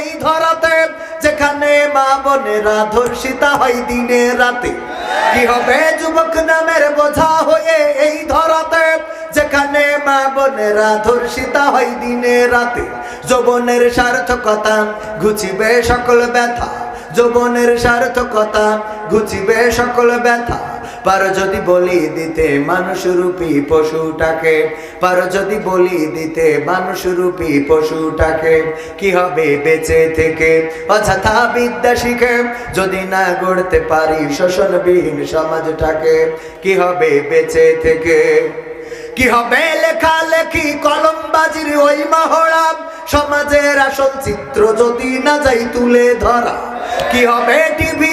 এই ধরাতে, যেখানে মা বোনেরা ধর্ষিতা হয় দিনে রাতে। কি হবে যুবক নামের বোঝা হয়ে এই ধরাতে, যেখানে মা বোনেরা ধর্ষিতা হয় দিনে রাতে। যৌবনের সার্থকতা ঘুচিবে সকল ব্যথা। যৌবনের সার্থকতা ঘুচিবে সকল ব্যথা। পারো যদি বলি দিতে মানুষ রূপী পশুটাকে, পারো যদি বলি দিতে মানুষ রূপী পশুটাকে, কি হবে বেঁচে থেকে? অযথা বিদ্যা শিখে যদি না গড়তে পারি শোষণবিহীন সমাজটাকে, কি হবে বেঁচে থেকে? কি হবে লেখা লেখি কলম বাজির ওই মহড়া? সমাজের আসল চিত্র যদি না যাই তুলে ধরা, কি হবে টিভি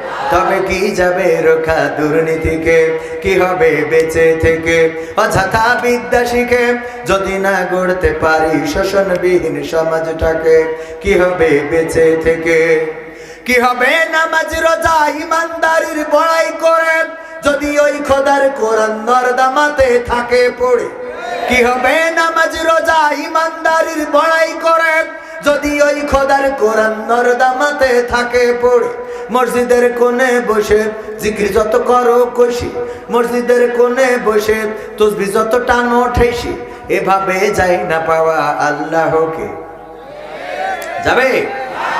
তবে কি যাবে রোখা দুর্নীতিকে? কি হবে বেঁচে থেকে? অযথা বিদ্যা শিখে যদি না গড়তে পারি শোষণবিহীন সমাজটাকে, কি হবে বেঁচে থেকে? কি হবে নামাজ, রোজা, ইমানদারির বড়াই করে যদি ওই খোদার কোরআন নর্দামাতে থাকে পড়ে? কি হবে নামাজ, রোজা, ইমানদারির বড়াই করে যদি ওই খোদার কোরআন নরদামাতে থাকে পড়ে? মসজিদের কোণে বসে জিকির যত করো কষি। মসজিদের কোণে বসে তসবি যত টানো ঠেসি এভাবে যাই না পাওয়া আল্লাহকে। যাবে?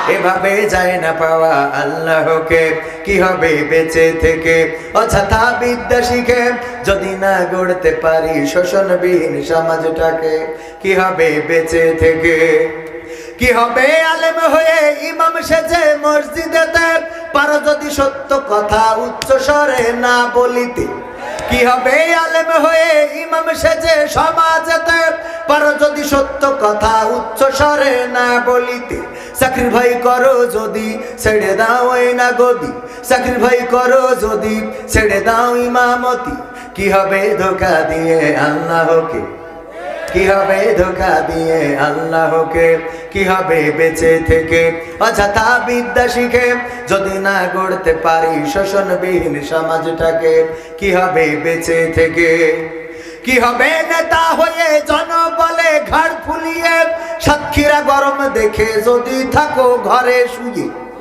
এভাবে যায় না পাওয়া আল্লাহকে। কি হবে বেঁচে থেকে? অযথা বিদ্যা শিখে যদি না গড়তে পারি শোষণবিহীন সমাজটাকে, কি হবে বেঁচে থেকে? কি হবে আলেম হয়ে ইমাম সেজে মসজিদেতে পারো যদি সত্য কথা উচ্চ স্বরে না বলিতে, কি হবে আলেম হয়ে ইমাম সেজে সমাজেতে? পারো যদি সত্য কথা উচ্চ স্বরে না বলিতে চাকরি ভাই করো যদি ছেড়ে দাও এই না গদি চাকরি ভাই করো যদি ছেড়ে দাও ইমামতি, কি হবে ধোকা দিয়ে আল্লাহকে? কি হবে ধোকা দিয়ে আল্লাহকে? কি হবে বেঁচে থেকে? অযথা বিদ্যা শিখে যদি না গড়তে পারি শোষণবিহীন সমাজটাকে, কি হবে বেঁচে থেকে? কি হবে নেতা হয়ে জনবলে ঘাড় ফুলিয়ে? সাক্ষীরা গরম দেখে যদি থাকো ঘরে শুয়ে।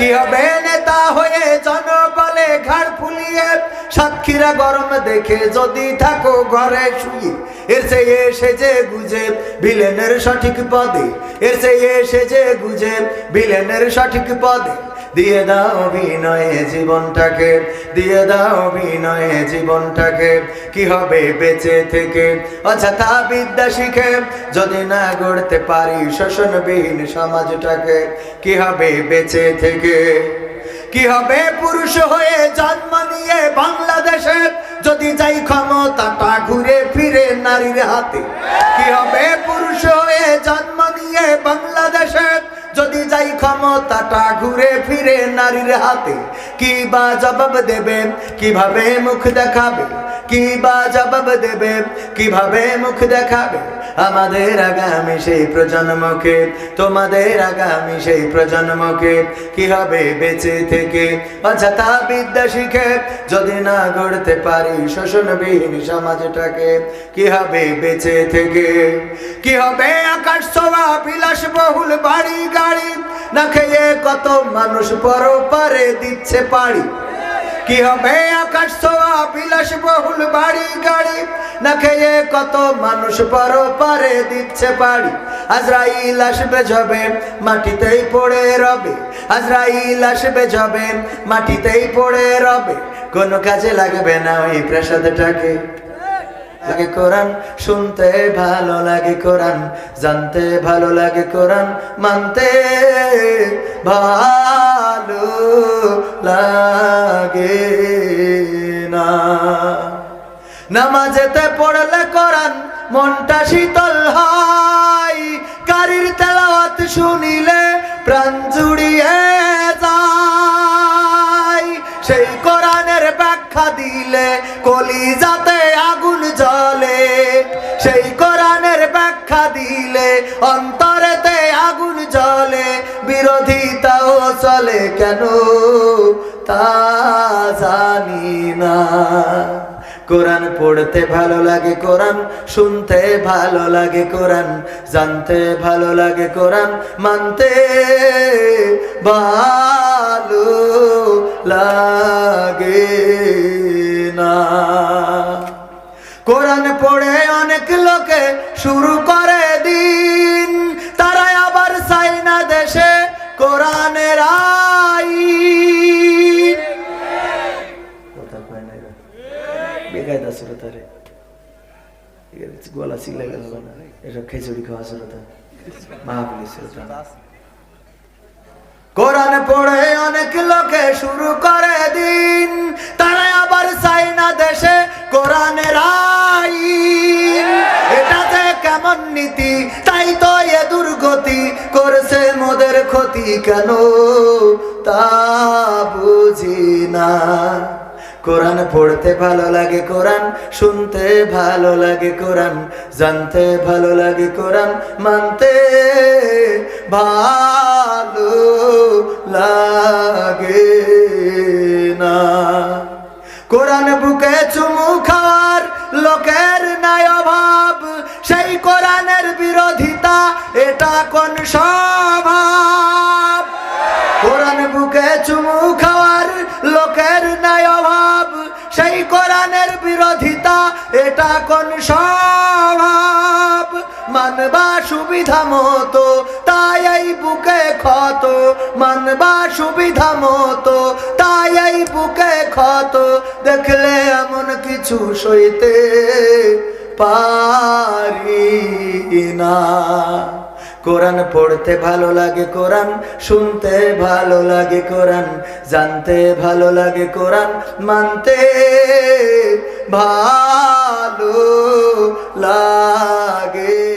কি হবে? নেতা হয়ে জনবলে ঘাড় ফুলিয়ে সাক্ষীরা গরম দেখে যদি থাকো ঘরে শুয়ে। এর সে এসে যে গুজে ভিলেনের সঠিক পদে। এর সে এসে যে গুজে ভিলেনের সঠিক পদে। দিয়ে দাও অভিনয়ে জীবনটাকে, দিয়ে দাও অভিনয়ে জীবনটাকে। কি হবে বেঁচে থেকে? অযথা বিদ্যা শিখে যদি না গড়তে পারি শোষণবিহীন সমাজটাকে, কি হবে বেঁচে থেকে? কি হবে পুরুষ হয়ে জন্ম নিয়ে বাংলাদেশে যদি যাই ক্ষমতাটা ঘুরে ফিরে নারীর হাতে? কি হবে যাই ক্ষমতাটা ঘুরে ফিরে নারীর হাতে কি বা জবাব দেবে কীভাবে মুখ দেখাবে কি বা জবাব দেবে? কীভাবে মুখ দেখাবে? আমাদের আগামী সেই প্রজন্মকে, তোমাদের আগামী সেই প্রজন্মকে কি হবে বেঁচে থেকে? অযথা বিদ্যা শিখে যদি না গড়তে পারি শোষণবিহীন সমাজটাকে, কি হবে বেঁচে থেকে? কি হবে আকাশ ছোঁয়া, বিলাস বহুল, বাড়ি গাড়ি, না খেয়ে কত মানুষ পর পারে দিচ্ছে পাড়ি? কি হবে আকাশ ছোঁয়া? বিলাস বহুল বাড়ি, গাড়ি। না খেয়ে কত মানুষ পর দিচ্ছে আজরাইল আসবে মাটিতেই পড়ে রবে। আজরাইল আসবে যাবে, মাটিতেই পড়ে রবে। কোনো কাজে লাগবে না ওই প্রাসাদটাকে। লাগে কোরআন, শুনতে ভালো লাগে কোরআন, জানতে ভালো লাগে কোরআন, মানতে ভালো লাগে না। নামাজেতে পড়লে কোরআন মনটা শীতল হয় কারির তেলাওয়াত শুনিলে প্রাণ জুড়িয়ে যায়। সেই কোরআনের ব্যাখ্যা দিলে কলি যাতে আগুন সেই ব্যাখ্যা দিলে, অন্তরেতে আগুন জ্বলে বিরোধিতাও চলে কেন তা জানি না। কোরআন পড়তে ভালো লাগে কোরআন, শুনতে ভালো লাগে কোরআন, জানতে ভালো লাগে কোরআন, মানতে ভালো লাগে না। কোরআন পড়ে অনেক লোকে শুরু করে দিন। তারা আবার চাই না দেশে কোরআনের পড়ে লোকে শুরু করে দিন। তারা আবার ক্ষতি কেন তা বুঝি না। কোরআন পড়তে ভালো লাগে, কোরআন শুনতে ভালো লাগে, কোরআন জানতে ভালো লাগে, কোরআন মানতে ভালো লাগে না। কোরআন বুকে চুমু খাওয়ার লোকের নাই অভাব, সেই কোরআনের বিরোধিতা, এটা কোন স্বভাব সেই কোরআনের বিরোধিতা, এটা কোন স্বভাব? মানবা সুবিধা মতো, তাই এই বুকে ক্ষত। মানবা সুবিধা মতো, তাই এই বুকে ক্ষত। দেখলে এমন কিছু সইতে পারি না। কোরআন পড়তে ভালো লাগে কোরআন, শুনতে ভালো লাগে কোরআন, জানতে ভালো লাগে কোরআন, মানতে ভালো লাগে।